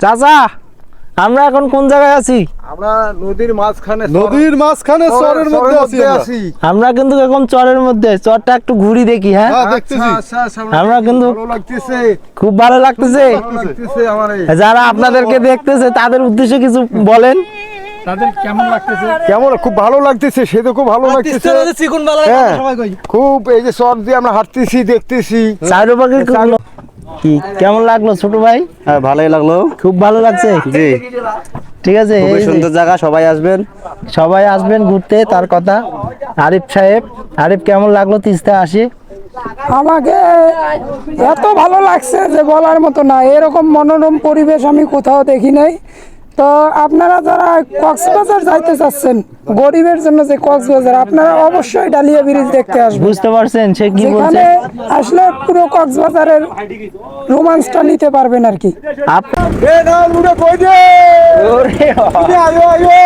চাচা আমরা এখন কোন জায়গায় আছি? আমরা নদীর মাঝখানে নদীর মাঝখানে চরের মধ্যে আছি আমরা। কিন্তু এখন চরের মধ্যে চরটা একটু ঘুরি দেখি হ্যাঁ? হ্যাঁ দেখতেছি। আচ্ছা আচ্ছা আমরা কিন্তু- খুব ভালো লাগতেছে। ভালো লাগতেছে আমার। এই যারা আপনাদেরকে দেখতেছে তাদের উদ্দেশ্যে কিছু বলেন। কেমন খুব ভালো লাগতেছে সে তো খুব ভালো লাগতেছে। হ্যাঁ খুব এই যে চর দিয়ে আমরা হাঁটতেছি দেখতেছি। চারুপাখি কি? কেমন লাগল ছোট ভাই? হ্যাঁ ভালোই লাগল। খুব ভালো লাগছে? জি। ঠিক আছে খুবই এই সুন্দর জায়গা সবাই আসবেন। সবাই আসবেন ঘুরতে তার কথা। আরিফ সাহেব আরিফ কেমন লাগল তিস্তা আসি আমাকে এত ভালো লাগছে যে বলার মতো না। এরকম মনোরম পরিবেশ আমি কোথাও দেখি নাই। তো আপনারা যারা কক্সবাজার যাইতে চাচ্ছেন গরিবের জন্য যে কক্সবাজার আপনারা অবশ্যই ডালিয়া ব্রিজ দেখতে আসবেন। বুঝতে পারছেন সে কি বলছে? আসলে পুরো কক্সবাজারের রোমান্সটা নিতে পারবেন আর কি। আপ- এ না মুড়ে কই দে। ওরে বাবা। তুমি আয়ো আয়ো।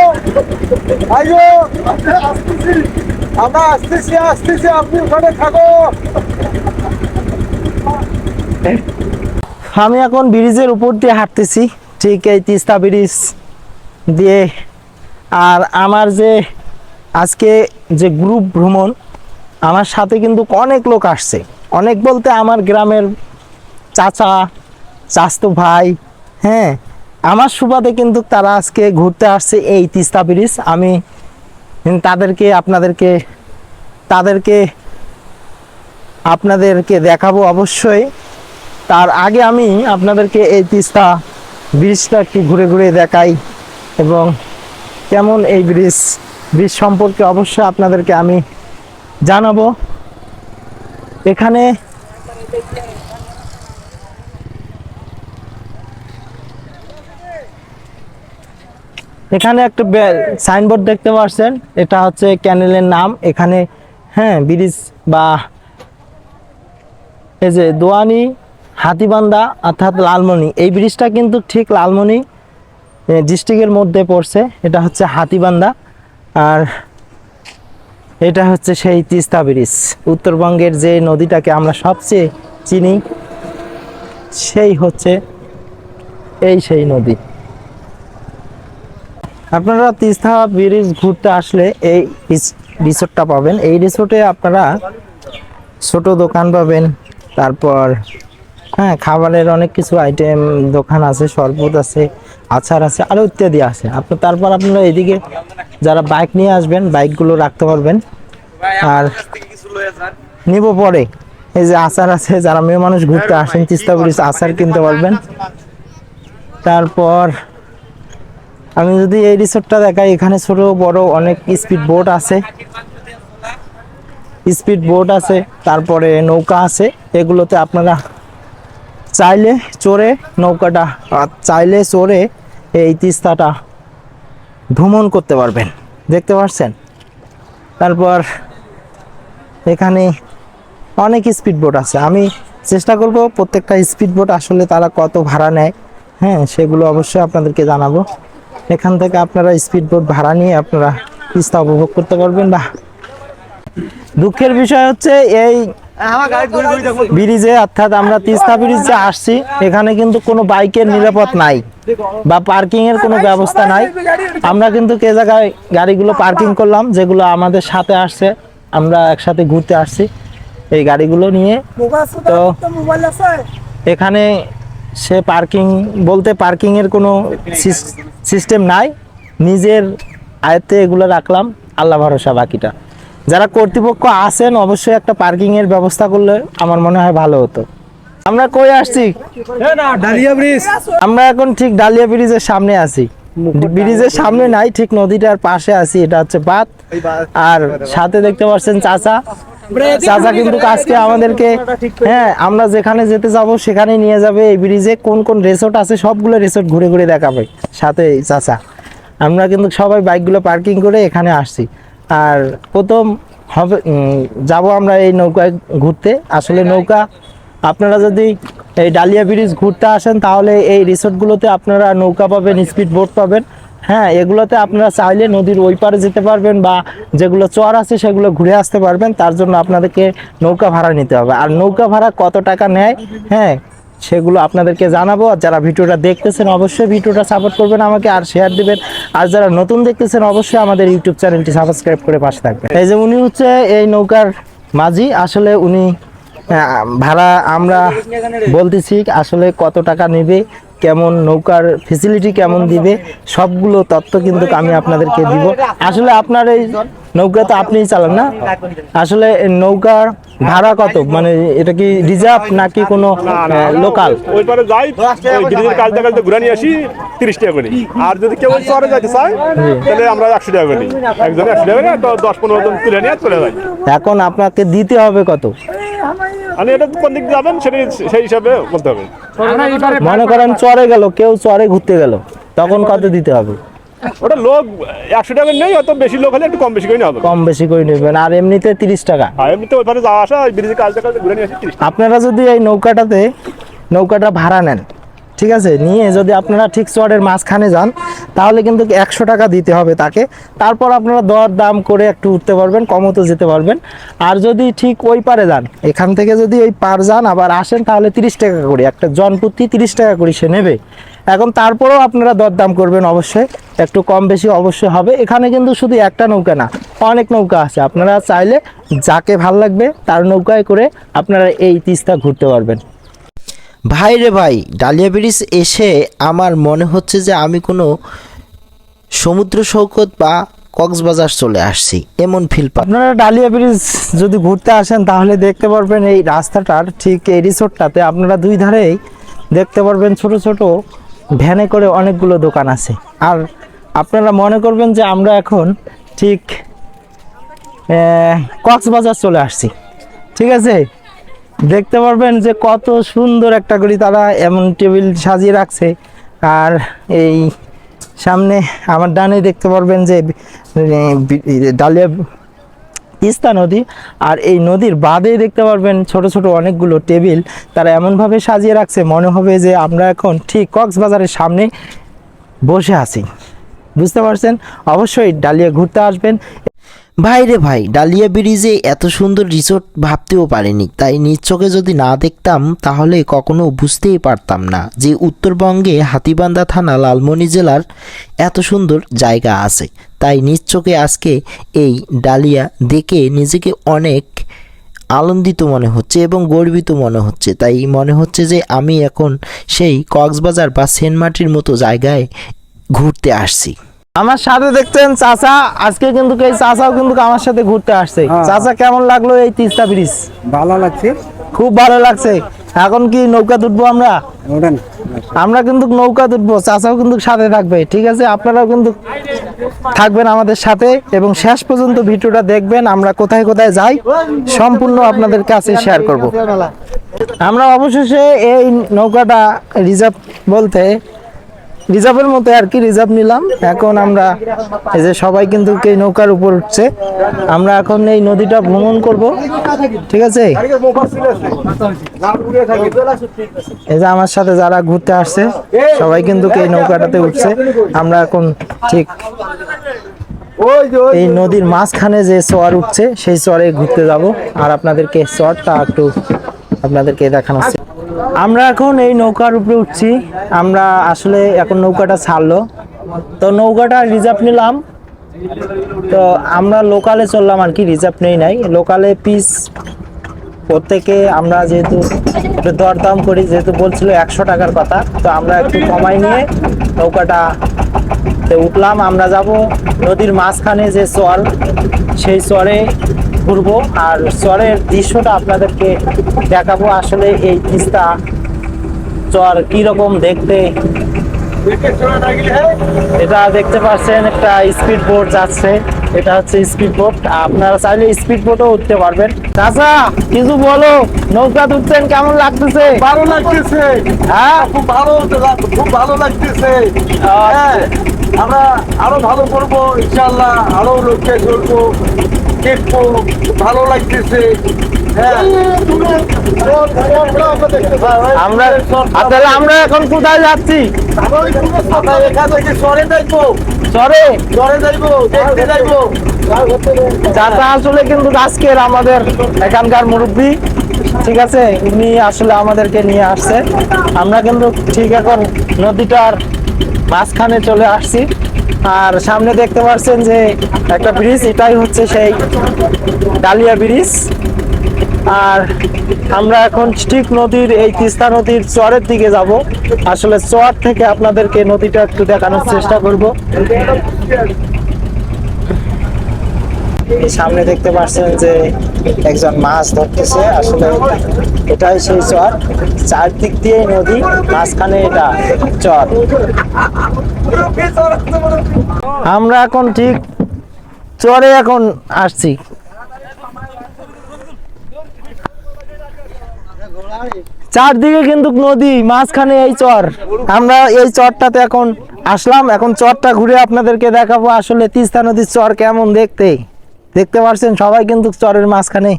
আয়ো। আসতেছি আমরা আসতেছি আসতেছি আপনি ওখানে থাকো। আমি এখন ব্রিজের উপর দিয়ে হাঁটতেছি। ঠিক এই তিস্তা ব্রিজ দিয়ে। আর আমার যে আজকে যে গ্রুপ ভ্রমণ, আমার সাথে কিন্তু অনেক লোক আসছে। অনেক বলতে আমার গ্রামের চাচা, চাস্তো ভাই হ্যাঁ আমার সুবাদে কিন্তু তারা আজকে ঘুরতে আসছে এই তিস্তা ব্রিজ। আমি তাদেরকে, আপনাদেরকে তাদেরকে, আপনাদেরকে দেখাবো অবশ্যই। তার আগে আমি আপনাদেরকে এই তিস্তা ব্রিজটা একটু ঘুরে ঘুরে দেখাই এবং কেমন এই ব্রিজ? ব্রিজ সম্পর্কে অবশ্যই আপনাদেরকে আমি জানাব। এখানে এখানে একটা সাইনবোর্ড দেখতে পাচ্ছেন এটা হচ্ছে ক্যানেলের নাম। এখানে হ্যাঁ ব্রিজ বা এই যে দোয়ানি হাতিবান্ধা অর্থাৎ লালমনি। এই ব্রিজটা কিন্তু ঠিক লালমনি ডিস্ট্রিক্টের মধ্যে পড়ছে। এটা হচ্ছে হাতিবান্ধা আর এটা হচ্ছে সেই তিস্তা ব্রিজ। উত্তরবঙ্গের যে নদীটাকে আমরা সবচেয়ে চিনি, সেই হচ্ছে এই সেই নদী। আপনারা তিস্তা ব্রিজ ঘুরতে আসলে এই রিসোর্টটা পাবেন। এই রিসোর্টে আপনারা ছোট দোকান পাবেন, তারপর হ্যাঁ খাবারের অনেক কিছু আইটেম দোকান আছে, শরবত আছে, আচার আছে আরও ইত্যাদি আছে। আপনার তারপর আপনারা এদিকে যারা বাইক নিয়ে আসবেন বাইকগুলো রাখতে পারবেন। আর নিব পরে। এই যে আচার আছে, যারা মেয়ে মানুষ ঘুরতে আসেন, তিস্তা ব্রিজ আচার কিনতে পারবেন। তারপর আমি যদি এই রিসোর্টটা দেখাই, এখানে ছোট, বড় অনেক স্পিড বোট আছে। স্পিড বোট আছে, তারপরে নৌকা আছে, এগুলোতে আপনারা চাইলে চড়ে নৌকাটা চাইলে চড়ে এই তিস্তাটা ভ্রমণ করতে পারবেন। দেখতে পাচ্ছেন তারপর এখানে অনেক স্পিড বোট আছে। আমি চেষ্টা করব প্রত্যেকটা স্পিড বোট আসলে তারা কত ভাড়া নেয়। হ্যাঁ সেগুলো অবশ্যই আপনাদেরকে জানাব। এখান থেকে আপনারা স্পিড বোট ভাড়া নিয়ে আপনারা তিস্তা উপভোগ করতে পারবেন। বা দুঃখের বিষয় হচ্ছে এই ব্রিজে, অর্থাৎ আমরা তিস্তা ব্রিজে আসছি, এখানে কিন্তু কোনো বাইকের নিরাপদ নাই বা পার্কিং এর কোনো ব্যবস্থা নাই। আমরা কিন্তু কে জায়গায় গাড়িগুলো পার্কিং করলাম, যেগুলো আমাদের সাথে আসছে, আমরা একসাথে ঘুরতে আসছি এই গাড়িগুলো নিয়ে। তো এখানে সে পার্কিং, বলতে পার্কিং এর কোনো সিস্টেম নাই। নিজের আয়ত্তে এগুলো রাখলাম। আল্লাহ ভরসা বাকিটা। যারা কর্তৃপক্ষ আছেন অবশ্যই একটা পার্কিং এর ব্যবস্থা করলে আমার মনে হয় ভালো হতো। আমরা কই আসছি? ডালিয়া ব্রিজ। আমরা এখন ঠিক ডালিয়া ব্রিজের সামনে আছি। ব্রিজের সামনে নাই ঠিক নদীটার পাশে আছি এটা হচ্ছে বাদ আর সাথে দেখতে পাচ্ছেন চাচা। চাচা কিন্তু আজকে আমাদেরকে হ্যাঁ আমরা যেখানে যেতে যাব সেখানে নিয়ে যাবে। এই ব্রিজে কোন কোন রিসোর্ট আছে সবগুলো রিসোর্ট ঘুরে ঘুরে দেখাবে। সাথে চাচা। আমরা কিন্তু সবাই বাইকগুলো পার্কিং করে এখানে আসছি। আর প্রথম হবে যাব আমরা এই নৌকায় ঘুরতে। আসলে নৌকা আপনারা যদি এই ডালিয়া ব্রিজ ঘুরতে আসেন তাহলে এই রিসোর্টগুলোতে আপনারা নৌকা পাবেন স্পিড বোট পাবেন। হ্যাঁ এগুলোতে আপনারা চাইলে নদীর ওই পারে যেতে পারবেন বা যেগুলো চর আছে সেগুলো ঘুরে আসতে পারবেন। তার জন্য আপনাদেরকে নৌকা ভাড়া নিতে হবে। আর নৌকা ভাড়া কত টাকা নেয়? হ্যাঁ সেগুলো আপনাদেরকে জানাব। আর যারা ভিডিওটা দেখতেছেন, অবশ্যই ভিডিওটা সাপোর্ট করবেন আমাকে আর শেয়ার দিবেন। আর যারা নতুন দেখতেছেন, অবশ্যই আমাদের ইউটিউব চ্যানেলটি সাবস্ক্রাইব করে পাশে থাকবেন। এই যে উনি হচ্ছে এই নৌকার মাঝি। আসলে উনি ভাড়া আমরা বলতেছি, আসলে কত টাকা নেবে? কেমন নৌকার ফেসিলিটি কেমন দিবে সবগুলো তথ্য কিন্তু আমি আপনাদেরকে দিব। আসলে আপনার এই নৌকা তো আপনিই চালান না? আসলে নৌকার ভাড়া কত? মানে এটা কি রিজার্ভ নাকি কোনো লোকাল ওই পারে যাই কাজ দেখাতে ঘুরে নিয়ে আসি তিরিশ টাকা করে। আর যদি কেউ চরে যাইতে চায় তাহলে আমরা একশো টাকা করে একজনে একশো টাকা করে দশ পনেরো জন তুলে নিয়ে চলে যাই এখন আপনাকে দিতে হবে কত? মানে এটা কোন দিক যাবেন সেটা সেই হিসাবে বলতে হবে। মনে করেন চরে গেল কেউ চরে ঘুরতে গেল তখন কত দিতে হবে। ওটা লোক একশো টাকা নেই অত বেশি লোক হলে একটু কম বেশি করে নেওয়া কম বেশি করে নেবেন আর এমনিতে তিরিশ টাকা। আর এমনিতে ওইখানে যাওয়া আসা ব্রিজে কাজ দেখাতে ঘুরে নিয়ে আসি আপনারা যদি এই নৌকাটাতে নৌকাটা ভাড়া নেন ঠিক আছে? নিয়ে যদি আপনারা ঠিক চরের মাঝখানে যান, তাহলে কিন্তু একশো টাকা দিতে হবে তাকে। তারপর আপনারা দর দাম করে একটু উঠতে পারবেন, কমতো যেতে পারবেন। আর যদি ঠিক ওই পারে যান, এখান থেকে যদি ওই পার যান, আবার আসেন, তাহলে তিরিশ টাকা করে, একটা জনপ্রতি তিরিশ টাকা করে সে নেবে। এখন তারপরেও আপনারা দরদাম করবেন অবশ্যই, একটু কম বেশি অবশ্যই হবে। এখানে কিন্তু শুধু একটা নৌকা না, অনেক নৌকা আছে। আপনারা চাইলে যাকে ভালো লাগবে, তার নৌকায় করে আপনারা এই তিস্তা ঘুরতে পারবেন। ভাই রে ভাই, ডালিয়া ব্রিজ এসে আমার মনে হচ্ছে যে আমি কোনো সমুদ্র সৈকত বা কক্সবাজার চলে আসছি, এমন ফিল পা আপনারা ডালিয়া ব্রিজ যদি ঘুরতে আসেন তাহলে দেখতে পারবেন এই রাস্তাটার ঠিক এই রিসোর্টটাতে আপনারা দুই ধারেই দেখতে পারবেন ছোট ছোট ভ্যানে করে অনেকগুলো দোকান আছে। আর আপনারা মনে করবেন যে আমরা এখন ঠিক কক্সবাজার চলে আসছি। ঠিক আছে? দেখতে পারবেন যে কত সুন্দর একটা করে তারা এমন টেবিল সাজিয়ে রাখছে। আর এই সামনে আমার ডানে দেখতে পারবেন যে ডালিয়া তিস্তা নদী। আর এই নদীর বাদে দেখতে পারবেন ছোট ছোট অনেকগুলো টেবিল তারা এমনভাবে সাজিয়ে রাখছে, মনে হবে যে আমরা এখন ঠিক কক্সবাজারের সামনে বসে আছি। বুঝতে পারছেন? অবশ্যই ডালিয়া ঘুরতে আসবেন ভাই রে ভাই, ডালিয়া ব্রিজে এত সুন্দর রিসোর্ট ভাবতেও পারিনি। তাই নিজ যদি না দেখতাম, তাহলে কখনো বুঝতেই পারতাম না যে উত্তরবঙ্গে হাতিবান্ধা থানা, লালমনি জেলার এত সুন্দর জায়গা আছে। তাই নিজ আজকে এই ডালিয়া দেখে নিজেকে অনেক আনন্দিত মনে হচ্ছে এবং গর্বিত মনে হচ্ছে। তাই মনে হচ্ছে যে আমি এখন সেই কক্সবাজার বা সেন্ট মার্টির মতো জায়গায় ঘুরতে আসছি। আমার সাথে দেখছেন চাচা আজকে কিন্তু এই চাচাও কিন্তু আমার সাথে ঘুরতে আসছে। চাচা কেমন লাগল এই তিস্তা ব্রিজ? ভালো লাগছে। খুব ভালো লাগছে। এখন কি নৌকা তুলবো আমরা? আমরা কিন্তু নৌকা তুলবো চাচাও কিন্তু সাথে থাকবে। ঠিক আছে আপনারাও কিন্তু থাকবেন আমাদের সাথে এবং শেষ পর্যন্ত ভিডিওটা দেখবেন আমরা কোথায় কোথায় যাই সম্পূর্ণ আপনাদের কাছে শেয়ার করব। আমরা অবশেষে এই নৌকাটা রিজার্ভ বলতে রিজার্ভের মতো আর কি রিজার্ভ নিলাম। এখন আমরা এই যে সবাই কিন্তু এই নৌকার উপর উঠছে, আমরা এখন এই নদীটা ভ্রমণ করব। ঠিক আছে? এই যে আমার সাথে যারা ঘুরতে আসছে, সবাই কিন্তু এই নৌকাটাতে উঠছে। আমরা এখন ঠিক এই নদীর মাঝখানে যে চর উঠছে, সেই চরে ঘুরতে যাব। আর আপনাদেরকে চরটা একটু আপনাদেরকে দেখানো। আমরা এখন এই নৌকার উপরে উঠছি। আমরা আসলে এখন নৌকাটা ছাড়লো। তো নৌকাটা রিজার্ভ নিলাম। তো আমরা লোকালে চললাম আর কি রিজার্ভ নেই নাই। লোকালে পিস প্রত্যেকে আমরা যেহেতু দরদাম করি, যেহেতু বলছিল একশো টাকার কথা, তো আমরা একটু কমাই নিয়ে নৌকাটা উঠলাম। আমরা যাব নদীর মাঝখানে যে চর, সেই চরে ঘুরবো আর চরের দৃশ্যটা আপনাদেরকে দেখাবো। আসলে এই তিস্তা চর কীরকম দেখতে? এটা দেখতে পাচ্ছেন একটা স্পিড বোট যাচ্ছে। এটা হচ্ছে স্পিড বোট আপনারা চাইলে স্পিড বোটও উঠতে পারবেন। চাচা কিছু বলো নৌকা উঠছেন কেমন লাগতেছে? ভালো লাগতেছে। হ্যাঁ? খুব ভালো খুব ভালো লাগতেছে। হ্যাঁ আমরা আরও ভালো করব ইনশাল্লাহ আরও লোককে ধরবো দেখব ভালো লাগতেছে। হ্যাঁ। আমরা তাহলে আমরা এখন কোথায় যাচ্ছি? এখান থেকে সরে যাইবো। চরে সরে যাইবো দেখতে যাইবো। চাচা আসলে কিন্তু আজকের আমাদের এখানকার মুরব্বী ঠিক আছে? উনি আসলে আমাদেরকে নিয়ে আসছে। আমরা কিন্তু ঠিক এখন নদীটার মাঝখানে চলে আসছি। আর সামনে দেখতে পাচ্ছেন যে একটা ব্রিজ, এটাই হচ্ছে সেই ডালিয়া ব্রিজ। আর আমরা এখন ঠিক নদীর, এই তিস্তা নদীর চরের দিকে যাব। আসলে চর থেকে আপনাদেরকে নদীটা একটু দেখানোর চেষ্টা করব। সামনে দেখতে পাচ্ছেন যে একজন মাছ ধরতেছে। আসলে এটাই সেই চর। চারদিক দিয়ে নদী, মাঝখানে এটা চর। আমরা এখন ঠিক চরে এখন আসছি। চারদিকে কিন্তু নদী, মাঝখানে এই চর। আমরা এই চরটাতে এখন আসলাম। এখন চরটা ঘুরে আপনাদেরকে দেখাবো আসলে তিস্তা নদীর চর কেমন দেখতে। দেখতে পাচ্ছেন সবাই কিন্তু চরের মাঝখানে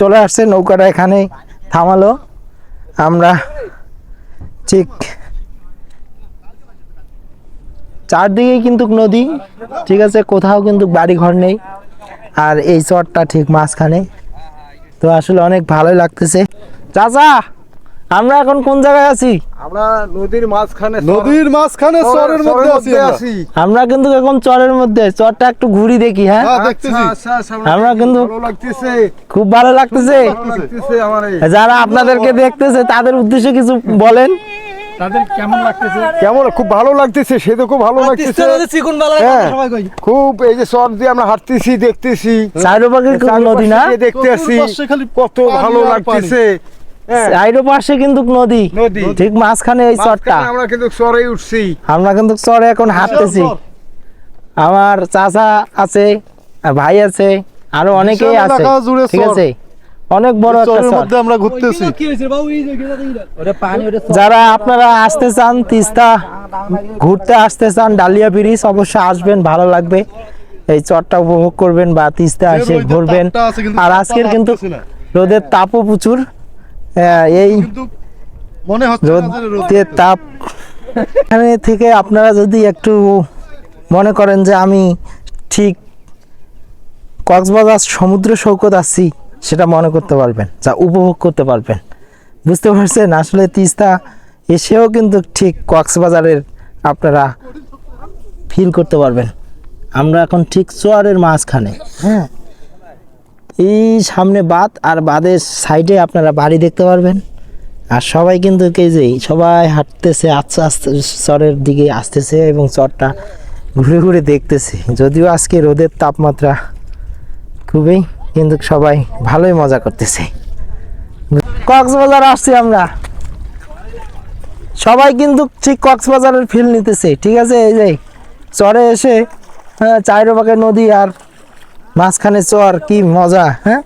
চলে আসছে, নৌকাটা এখানে থামালো। আমরা ঠিক চারদিকে কিন্তু নদী, ঠিক আছে, কোথাও কিন্তু বাড়ি ঘর নেই। আর এই চরটা ঠিক মাঝখানে। তো আসলে অনেক ভালোই লাগতেছে। চাচা! আমরা এখন কোন জায়গায় আছি? আমরা নদীর মাঝখানে নদীর মাঝখানে চরের মধ্যে আছি আমরা। আমরা কিন্তু এখন চরের মধ্যে চরটা একটু ঘুরি দেখি হ্যাঁ? হ্যাঁ দেখতেছি। আচ্ছা আচ্ছা আমরা কিন্তু লাগতেছে। খুব ভালো লাগতেছে। ভালো লাগতেছে আমার এই। যারা আপনাদেরকে দেখতেছে তাদের উদ্দেশ্যে কিছু বলেন। কেমন খুব ভালো লাগতেছে সে তো খুব ভালো লাগতেছে। হ্যাঁ, খুব এই যে চর দিয়ে আমরা হাঁটতেছি দেখতেছি। চারোপাশে খুব নদী না? দেখতে আসি কত ভালো লাগতেছে। হ্যাঁ, চারো পাশে কিন্তু নদী। নদী। ঠিক মাঝখানে এই চরটা। আমরা কিন্তু চরে উঠছি। আমরা কিন্তু চরে এখন হাঁটতেছি। আমার চাচা আছে ভাই আছে আরও অনেকেই আছে। ঠিক আছে? অনেক বড় একটা চর। মধ্যে আমরা ঘুরতেছি। যারা আপনারা আসতে চান তিস্তা ঘুরতে আসতে চান ডালিয়া ব্রিজ অবশ্যই আসবেন ভালো লাগবে। এই চরটা উপভোগ করবেন বা তিস্তা এসে ঘুরবেন। আর আজকের কিন্তু রোদের তাপও প্রচুর। এই মনে হচ্ছে তাপ। এখানে থেকে আপনারা যদি একটু মনে করেন যে আমি ঠিক কক্সবাজার সমুদ্র সৈকত আছি সেটা মনে করতে পারবেন যা উপভোগ করতে পারবেন। বুঝতে পারছেন? আসলে তিস্তা এসেও কিন্তু ঠিক কক্সবাজারের আপনারা ফিল করতে পারবেন। আমরা এখন ঠিক চোয়ারের মাঝখানে। হ্যাঁ। এই সামনে বাঁধ আর বাঁধের সাইডে আপনারা বাড়ি দেখতে পারবেন। আর সবাই কিন্তু যে সবাই হাঁটতেছে, আস্তে আস্তে চরের দিকে আসতেছে এবং চরটা ঘুরে ঘুরে দেখতেছে। যদিও আজকে রোদের তাপমাত্রা খুবই, কিন্তু সবাই ভালোই মজা করতেছে। কক্সবাজার আসছি আমরা। সবাই কিন্তু ঠিক কক্সবাজারের ফিল নিতেছে। ঠিক আছে, এই যে চরে এসে হ্যাঁ চাইরোপাকে নদী আর মাঝখানে চর কি মজা হ্যাঁ?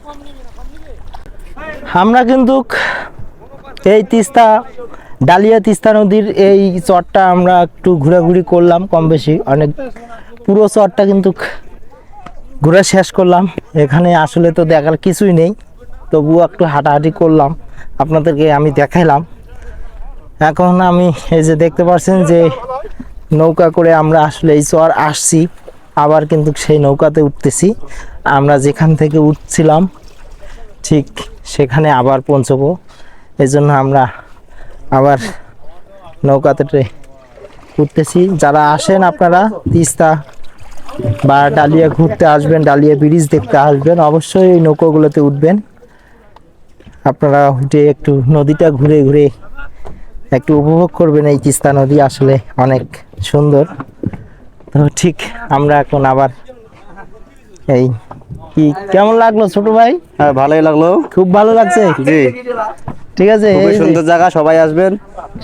আমরা কিন্তু এই তিস্তা, ডালিয়া তিস্তা নদীর এই চরটা আমরা একটু ঘোরাঘুরি করলাম কম বেশি। অনেক পুরো চরটা কিন্তু ঘুরে শেষ করলাম। এখানে আসলে তো দেখার কিছুই নেই, তবুও একটু হাঁটাহাঁটি করলাম। আপনাদেরকে আমি দেখাইলাম। এখন আমি এই যে দেখতে পাচ্ছেন যে নৌকা করে আমরা আসলে এই চর আসছি। আবার কিন্তু সেই নৌকাতে উঠতেছি। আমরা যেখান থেকে উঠছিলাম, ঠিক সেখানে আবার পৌঁছবো। এই জন্য আমরা আবার নৌকাতে উঠতেছি। যারা আসেন আপনারা, তিস্তা বা ডালিয়া ঘুরতে আসবেন, ডালিয়া ব্রিজ দেখতে আসবেন, অবশ্যই এই নৌকাগুলোতে উঠবেন। আপনারা উঠে একটু নদীটা ঘুরে ঘুরে একটু উপভোগ করবেন। এই তিস্তা নদী আসলে অনেক সুন্দর। তো ঠিক আমরা এখন আবার এই কি কেমন লাগল ছোট ভাই? হ্যাঁ ভালোই লাগল। খুব ভালো লাগছে? জি। ঠিক আছে খুবই এই সুন্দর জায়গা সবাই আসবেন।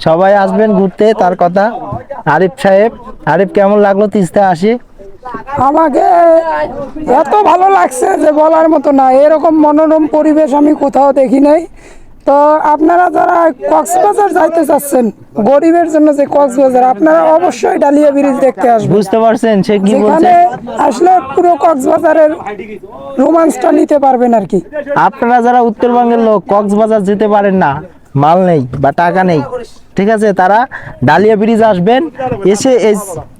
সবাই আসবেন ঘুরতে তার কথা। আরিফ সাহেব আরিফ কেমন লাগল তিস্তা আসি আমাকে এত ভালো লাগছে যে বলার মতো না। এরকম মনোরম পরিবেশ আমি কোথাও দেখি নাই। তো আপনারা যারা কক্সবাজার যাইতে চাচ্ছেন গরিবের জন্য যে কক্সবাজার আপনারা অবশ্যই ডালিয়া ব্রিজ দেখতে আসবেন। বুঝতে পারছেন সে কি বলছে? আসলে পুরো কক্সবাজারের রোমান্সটা নিতে পারবেন আর কি। আপনারা যারা উত্তরবঙ্গের লোক কক্সবাজার যেতে পারেন না মাল নেই বা টাকা নেই ঠিক আছে? তারা ডালিয়া ব্রিজ আসবেন এসে এই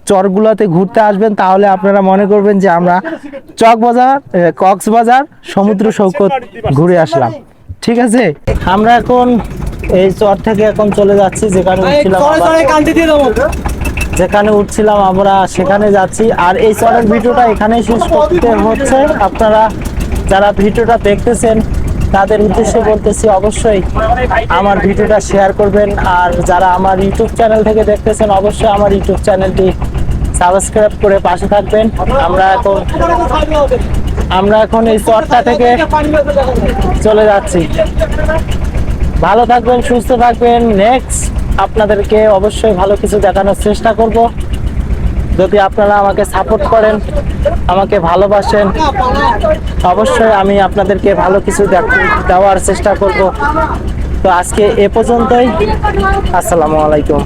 চরগুলোতে ঘুরতে আসবেন তাহলে আপনারা মনে করবেন যে আমরা চকবাজার কক্সবাজার সমুদ্র সৈকত ঘুরে আসলাম। ঠিক আছে? আমরা এখন এই চর থেকে এখন চলে যাচ্ছি যেখানে যেখানে উঠছিলাম আমরা সেখানে যাচ্ছি। আর এই চরের ভিডিওটা এখানে শেষ করতে হচ্ছে। আপনারা যারা ভিডিওটা দেখতেছেন তাদের উদ্দেশ্যে বলতেছি অবশ্যই আমার ভিডিওটা শেয়ার করবেন। আর যারা আমার ইউটিউব চ্যানেল থেকে দেখতেছেন অবশ্যই আমার ইউটিউব চ্যানেলটি সাবস্ক্রাইব করে পাশে থাকবেন। আমরা এখন আমরা এখন এই চরটা থেকে চলে যাচ্ছি। ভালো থাকবেন, সুস্থ থাকবেন। নেক্সট আপনাদেরকে অবশ্যই ভালো কিছু দেখানোর চেষ্টা করব। যদি আপনারা আমাকে সাপোর্ট করেন, আমাকে ভালোবাসেন, অবশ্যই আমি আপনাদেরকে ভালো কিছু দেওয়ার চেষ্টা করব। তো আজকে এ পর্যন্তই। আসসালামু আলাইকুম।